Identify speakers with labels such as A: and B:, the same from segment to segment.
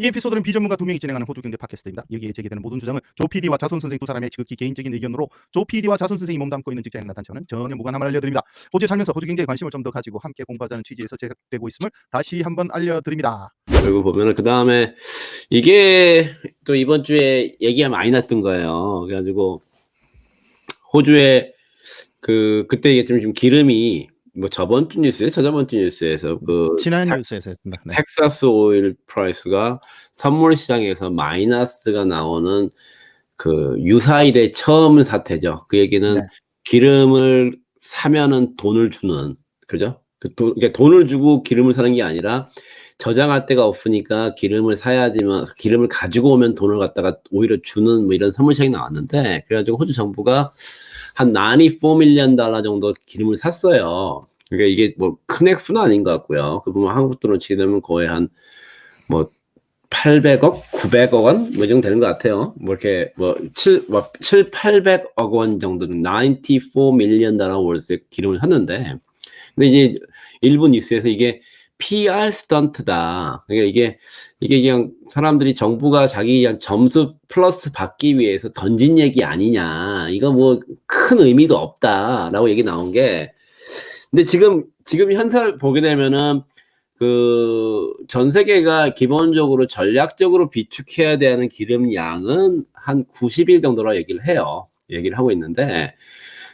A: 이 에피소드는 비전문가 두 명이 진행하는 호주 경제 팟캐스트입니다. 여기에 제기되는 모든 주장은 조 PD와 자손 선생 두 사람의 지극히 개인적인 의견으로 조 PD와 자손 선생이 몸담고 있는 직장이나 단체와는 전혀 무관함을 알려드립니다. 호주에 살면서 호주 경제에 관심을 좀 더 가지고 함께 공부하자는 취지에서 제작되고 있음을 다시 한번 알려드립니다.
B: 그리고 보면은 그 다음에 이게 또 이번 주에 얘기가 많이 났던 거예요. 그래가지고 호주에 그 그때 얘기했지만 지금 기름이 뭐 저번 주 뉴스에 저저번 주 뉴스에서 그
A: 지난
B: 텍-
A: 뉴스에서 했습니다. 네.
B: 텍사스 오일 프라이스가 선물 시장에서 마이너스가 나오는 그 유사일의 처음 사태죠. 그 얘기는
A: 네.
B: 기름을 사면은 돈을 주는 그죠? 그 돈, 그러니까 돈을 주고 기름을 사는 게 아니라 저장할 데가 없으니까 기름을 사야지만 기름을 가지고 오면 돈을 갖다가 오히려 주는 뭐 이런 선물 시장이 나왔는데 그래가지고 호주 정부가 한94 밀리언 달러 정도 기름을 샀어요. 그러니까 이게 뭐 큰 액수는 아닌 것 같고요. 그 보면 한국 돈으로 치면 거의 한뭐 800억, 900억 원, 뭐, 이 정도 되는 것 같아요. 뭐, 이렇게, 뭐, 7, 뭐, 7, 800억 원 정도는 94 밀리언 달러 월세 기름을 샀는데, 근데 이제 일부 뉴스에서 이게 PR 스턴트다. 그러니까 이게, 이게 그냥 사람들이 정부가 자기 점수 플러스 받기 위해서 던진 얘기 아니냐. 이거 뭐 큰 의미도 없다라고 얘기 나온 게, 근데 지금, 지금 현상을 보게 되면은 그 전 세계가 기본적으로 전략적으로 비축해야 되는 기름 양은 한 90일 정도라 얘기를 해요. 얘기를 하고 있는데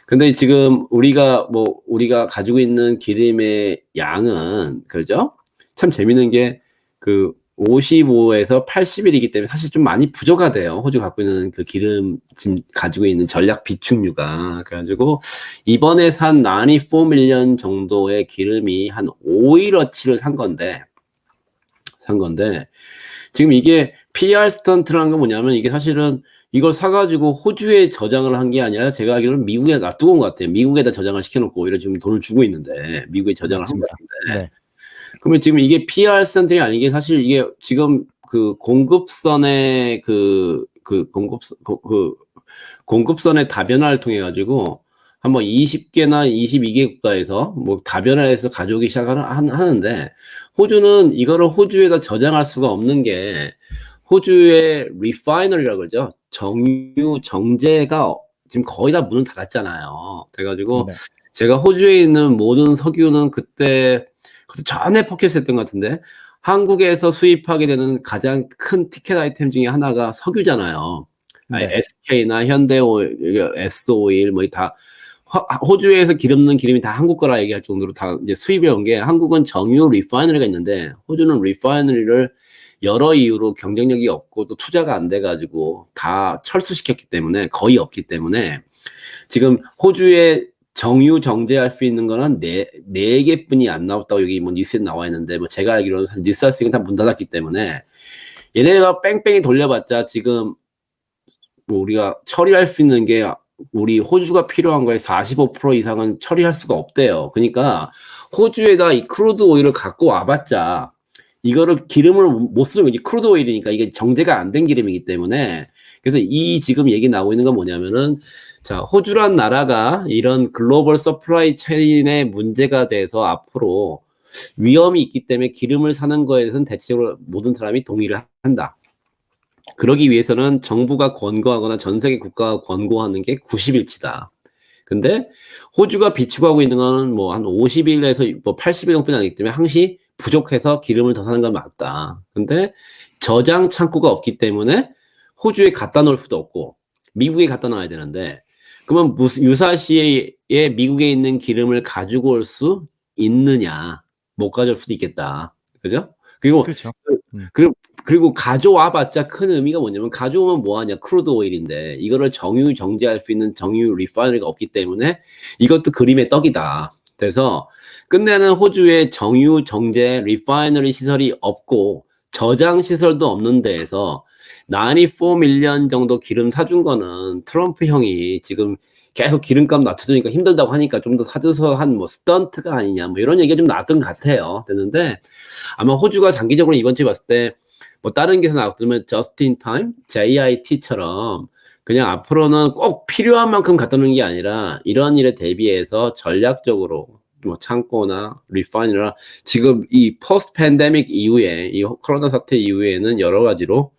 B: 근데 지금 우리가 뭐 우리가 가지고 있는 기름의 양은 그죠? 참 재밌는 게 그 55에서 80일이기 때문에 사실 좀 많이 부족하대요. 호주 갖고 있는 그 기름 지금 가지고 있는 전략 비축류가 그래가지고 이번에 산 94 밀리언 정도의 기름이 한 5일어치를 산 건데 산 건데 지금 이게 PR 스턴트라는 건 뭐냐면 이게 사실은 이걸 사가지고 호주에 저장을 한 게 아니라 제가 알기로는 미국에 놔두고 온 것 같아요. 미국에다 저장을 시켜놓고 오히려 지금 돈을 주고 있는데 미국에 저장을 한 것 같은데
A: 네.
B: 그러면 지금 이게 PR 스턴트이 아니게 사실 이게 지금 그 공급선의 그, 그 공급선, 그, 그 공급선의 다변화를 통해 가지고 한번 20개나 22개 국가에서 뭐 다변화해서 가져오기 시작하는, 한- 하는데 호주는 이거를 호주에다 저장할 수가 없는 게 호주의 리파이너리라고 그러죠. 정유, 정제가 지금 거의 다 문을 닫았잖아요. 그래가지고
A: 네.
B: 제가 호주에 있는 모든 석유는 그때 그때 전에 포켓했던 것 같은데 한국에서 수입하게 되는 가장 큰 티켓 아이템 중에 하나가 석유잖아요. 아니,
A: 네.
B: SK나 현대오일, S오일 뭐다 호주에서 기름 넣는 기름이 다 한국 거라 얘기할 정도로 다 이제 수입해 온 게 한국은 정유 리파이너리가 있는데 호주는 리파이너리를 여러 이유로 경쟁력이 없고 또 투자가 안 돼 가지고 다 철수시켰기 때문에 거의 없기 때문에 지금 호주에 정유 정제할 수 있는 거는 네, 네 개뿐이 안 나왔다고 여기 뭐 뉴스에 나와 있는데 뭐 제가 알기로는 사실 뉴스하스는 다문 닫았기 때문에 얘네가 뺑뺑이 돌려봤자 지금 뭐 우리가 처리할 수 있는 게 우리 호주가 필요한 거에 45% 이상은 처리할 수가 없대요. 그러니까 호주에다 이 크루드 오일을 갖고 와봤자 이거를 기름을 못 쓰는 거지. 크루드 오일이니까 이게 정제가 안 된 기름이기 때문에 그래서 이 지금 얘기 나오고 있는 건 뭐냐면은 자, 호주란 나라가 이런 글로벌 서플라이 체인의 문제가 돼서 앞으로 위험이 있기 때문에 기름을 사는 거에 대해서는 대체적으로 모든 사람이 동의를 한다. 그러기 위해서는 정부가 권고하거나 전 세계 국가가 권고하는 게 90일치다. 근데 호주가 비축하고 있는 거는 뭐한 50일에서 뭐 80일 정도뿐이 아니기 때문에 항시 부족해서 기름을 더 사는 건 맞다. 근데 저장 창고가 없기 때문에 호주에 갖다 놓을 수도 없고 미국에 갖다 놔야 되는데 그러면 무슨 유사시에 미국에 있는 기름을 가지고 올 수 있느냐? 못 가져올 수도 있겠다. 그죠? 그리고
A: 그렇죠.
B: 그리고 가져와 봤자 큰 의미가 뭐냐면 가져오면 뭐하냐 크루드 오일인데 이거를 정유 정제할 수 있는 정유 리파이너리가 없기 때문에 이것도 그림의 떡이다. 그래서 끝내는 호주에 정유 정제 리파이너리 시설이 없고 저장 시설도 없는 데에서 94 밀리언 정도 기름 사준 거는 트럼프 형이 지금 계속 기름값 낮춰주니까 힘들다고 하니까 좀 더 사줘서 한 뭐 스턴트가 아니냐 뭐 이런 얘기가 좀 나왔던 것 같아요. 됐는데 아마 호주가 장기적으로 이번 주에 봤을 때 뭐 다른 게서 나왔으면 just in time, JIT처럼 그냥 앞으로는 꼭 필요한 만큼 갖다 놓는 게 아니라 이런 일에 대비해서 전략적으로 뭐 창고나 리파이너나 지금 이 포스트 팬데믹 이후에 이 코로나 사태 이후에는 여러 가지로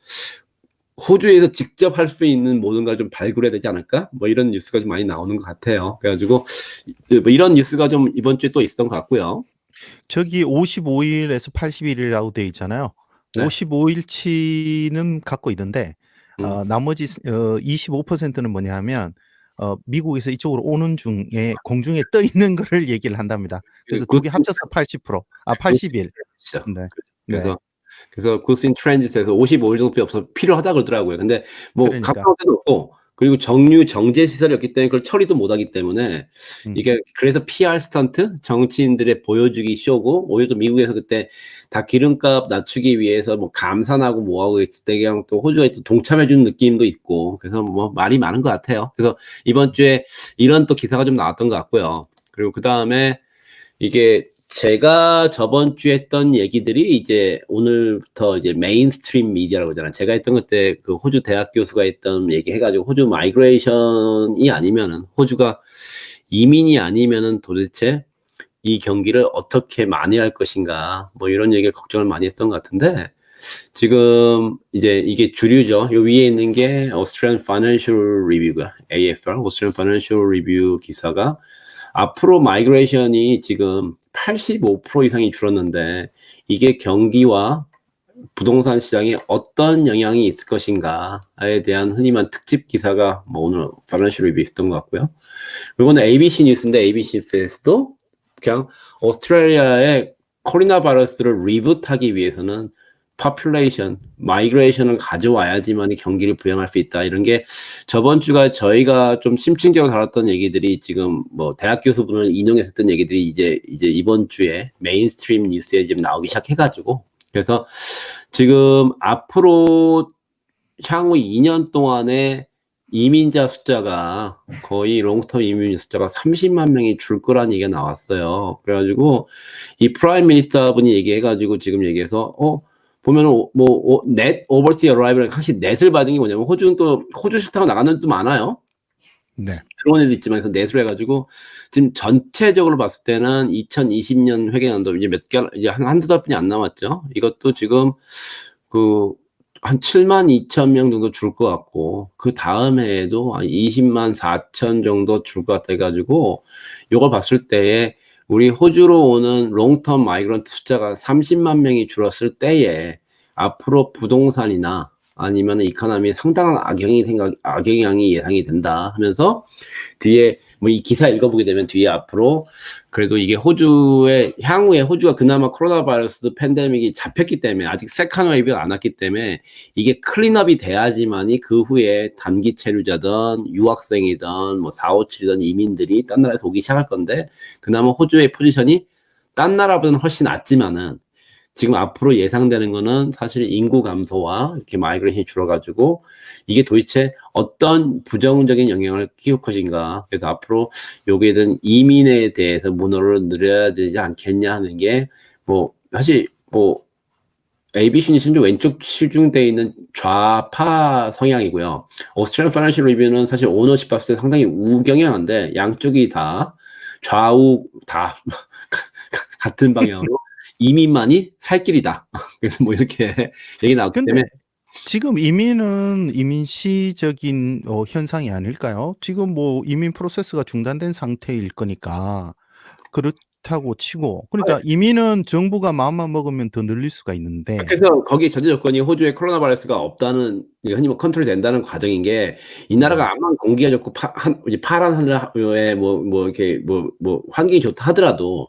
B: 호주에서 직접 할 수 있는 모든 걸 좀 발굴해야 되지 않을까? 뭐 이런 뉴스가 좀 많이 나오는 것 같아요. 그래가지고 뭐 이런 뉴스가 좀 이번 주에 또 있었던 것 같고요.
A: 저기 55일에서 81일이라고 돼 있잖아요.
B: 네.
A: 55일치는 갖고 있는데
B: 음.
A: 어, 나머지 어, 25%는 뭐냐면 어, 미국에서 이쪽으로 오는 중에 공중에 떠 있는 거를 얘기를 한답니다. 그래서
B: 그
A: 두 개 합쳐서 80%, 아 80일.
B: 그렇죠.
A: 네.
B: 그래서 그래서 구스인 트랜짓에서 55일 정도 없어 필요하다 그러더라고요. 근데 뭐
A: 그러니까.
B: 가까운 데도 없고 그리고 정류 정제 시설이었기 때문에 그걸 처리도 못하기 때문에
A: 음.
B: 이게 그래서 PR 스턴트 정치인들의 보여주기 쇼고 오히려 또 미국에서 그때 다 기름값 낮추기 위해서 뭐 감산하고 뭐하고 있을 때 그냥 또 호주가 또 동참해주는 느낌도 있고 그래서 뭐 말이 많은 것 같아요. 그래서 이번 주에 이런 또 기사가 좀 나왔던 것 같고요. 그리고 그 다음에 이게 제가 저번 주에 했던 얘기들이 이제 오늘부터 이제 메인스트림 미디어라고 하잖아요. 제가 했던 그때 그 호주 대학 교수가 했던 얘기 해가지고 호주 마이그레이션이 아니면은 호주가 이민이 아니면은 도대체 이 경기를 어떻게 만회할 것인가 뭐 이런 얘기를 걱정을 많이 했던 것 같은데 지금 이제 이게 주류죠. 요 위에 있는 게 Australian Financial Review가 AFR, Australian Financial Review 기사가 앞으로 마이그레이션이 지금 85% 이상이 줄었는데 이게 경기와 부동산 시장에 어떤 영향이 있을 것인가에 대한 흔히 만 특집 기사가 뭐 오늘 파이낸셜 리뷰 있었던 것 같고요. 이거는 ABC 뉴스인데 ABC 뉴스에서도 그냥 오스트레일리아의 코로나 바이러스를 리부트하기 위해서는 population, 마이그레이션을 가져와야지만 이 경기를 부양할 수 있다. 이런 게 저번 주가 저희가 좀 심층적으로 다뤘던 얘기들이 지금 뭐 대학 교수분을 인용했었던 얘기들이 이제 이제 이번 주에 메인스트림 뉴스에 지금 나오기 시작해가지고 그래서 지금 앞으로 향후 2년 동안에 이민자 숫자가 거의 롱텀 이민 숫자가 30만 명이 줄 거라는 얘기가 나왔어요. 그래가지고 이 프라임 미니스터 분이 얘기해가지고 지금 얘기해서 어 보면은 뭐 넷 오버시 어라이벌 확실히 넷을 받은 게 뭐냐면 호주는 또 호주 싫다고 나가는 데도 많아요.
A: 네.
B: 들어온 애도 있지만 그래서 넷을 해가지고 지금 전체적으로 봤을 때는 2020년 회계연도 이제 몇 개, 이제 한 한두 달 뿐이 안 남았죠. 이것도 지금 그 한 7만 2천 명 정도 줄 것 같고 그 다음 해에도 한 20만 4천 정도 줄 것 같아 가지고 요걸 봤을 때에 우리 호주로 오는 롱텀 마이그런트 숫자가 30만 명이 줄었을 때에 앞으로 부동산이나 아니면 이카노미 상당한 악영향이 생각 악영향이 예상이 된다 하면서 뒤에 뭐 이 기사 읽어보게 되면 뒤에 앞으로 그래도 이게 호주의 향후에 호주가 그나마 코로나 바이러스 팬데믹이 잡혔기 때문에 아직 세컨 웨이브가 안 왔기 때문에 이게 클린업이 돼야지만이 그 후에 단기 체류자든 유학생이든 뭐 4, 5, 7이든 이민들이 딴 나라에서 오기 시작할 건데 그나마 호주의 포지션이 딴 나라보다는 훨씬 낫지만은 지금 앞으로 예상되는 거는 사실 인구 감소와 이렇게 마이그레이션이 줄어가지고 이게 도대체 어떤 부정적인 영향을 키울 것인가. 그래서 앞으로 여기에 대한 이민에 대해서 문호를 늘려야 되지 않겠냐 하는 게 뭐 사실 뭐 ABC 뉴스는 왼쪽 실중되어 있는 좌파 성향이고요. 오스트레일리아 파이낸셜 리뷰는 사실 오너십 때 상당히 우경향한데 양쪽이 다 좌우 다 같은 방향으로 이민만이 살 길이다. 그래서 뭐 이렇게 얘기 나왔기
A: 근데
B: 때문에.
A: 지금 이민은 이민시적인 어, 현상이 아닐까요? 지금 뭐 이민 프로세스가 중단된 상태일 거니까 그렇다고 치고. 그러니까 이민은 정부가 마음만 먹으면 더 늘릴 수가 있는데.
B: 그래서 거기 전제 조건이 호주에 코로나 바이러스가 없다는 흔히 뭐 컨트롤 된다는 과정인 게 이 나라가 암만 공기가 좋고 파, 한, 파란 하늘에 뭐, 뭐 이렇게 뭐, 뭐 환경이 좋다 하더라도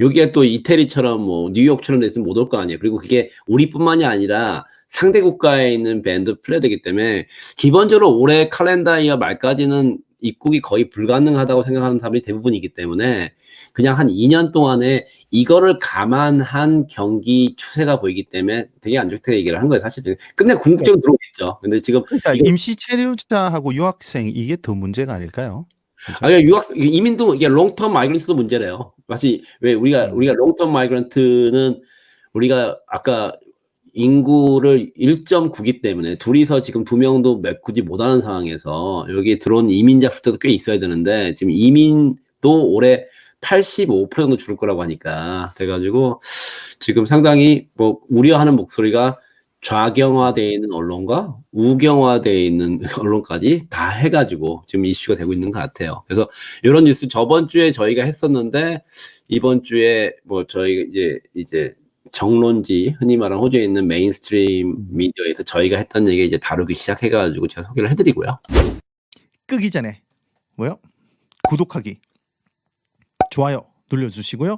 B: 여기에 또 이태리처럼 뭐 뉴욕처럼 됐으면 못 올 거 아니에요. 그리고 그게 우리뿐만이 아니라 상대 국가에 있는 밴드 플레이되기 때문에 기본적으로 올해 칼렌더 이어 말까지는 입국이 거의 불가능하다고 생각하는 사람이 대부분이기 때문에 그냥 한 2년 동안에 이거를 감안한 경기 추세가 보이기 때문에 되게 안 좋게 얘기를 한 거예요, 사실은. 근데 궁극적으로 들어오겠죠. 근데 지금
A: 그러니까
B: 이거-
A: 임시 체류자하고 유학생 이게 더 문제가 아닐까요? 그죠?
B: 아니 유학 이민도 이게 롱텀 마이그런트도 문제래요. 마치 왜 우리가
A: 음.
B: 우리가 롱텀 마이그런트는 우리가 아까 인구를 1.9기 때문에 둘이서 지금 두 명도 메꾸지 못하는 상황에서 여기에 들어온 이민자 숫자도 꽤 있어야 되는데 지금 이민도 올해 85% 정도 줄을 거라고 하니까 그래가지고 지금 상당히 뭐 우려하는 목소리가 좌경화되어 있는 언론과 우경화되어 있는 언론까지 다 해가지고 지금 이슈가 되고 있는 것 같아요. 그래서 이런 뉴스 저번 주에 저희가 했었는데 이번 주에 뭐 저희 이제 이제 정론지 흔히 말하는 호주에 있는 메인스트림 미디어에서 저희가 했던 얘기 이제 다루기 시작해가지고 제가 소개를 해드리고요.
A: 끄기 전에 뭐요? 구독하기, 좋아요 눌러주시고요.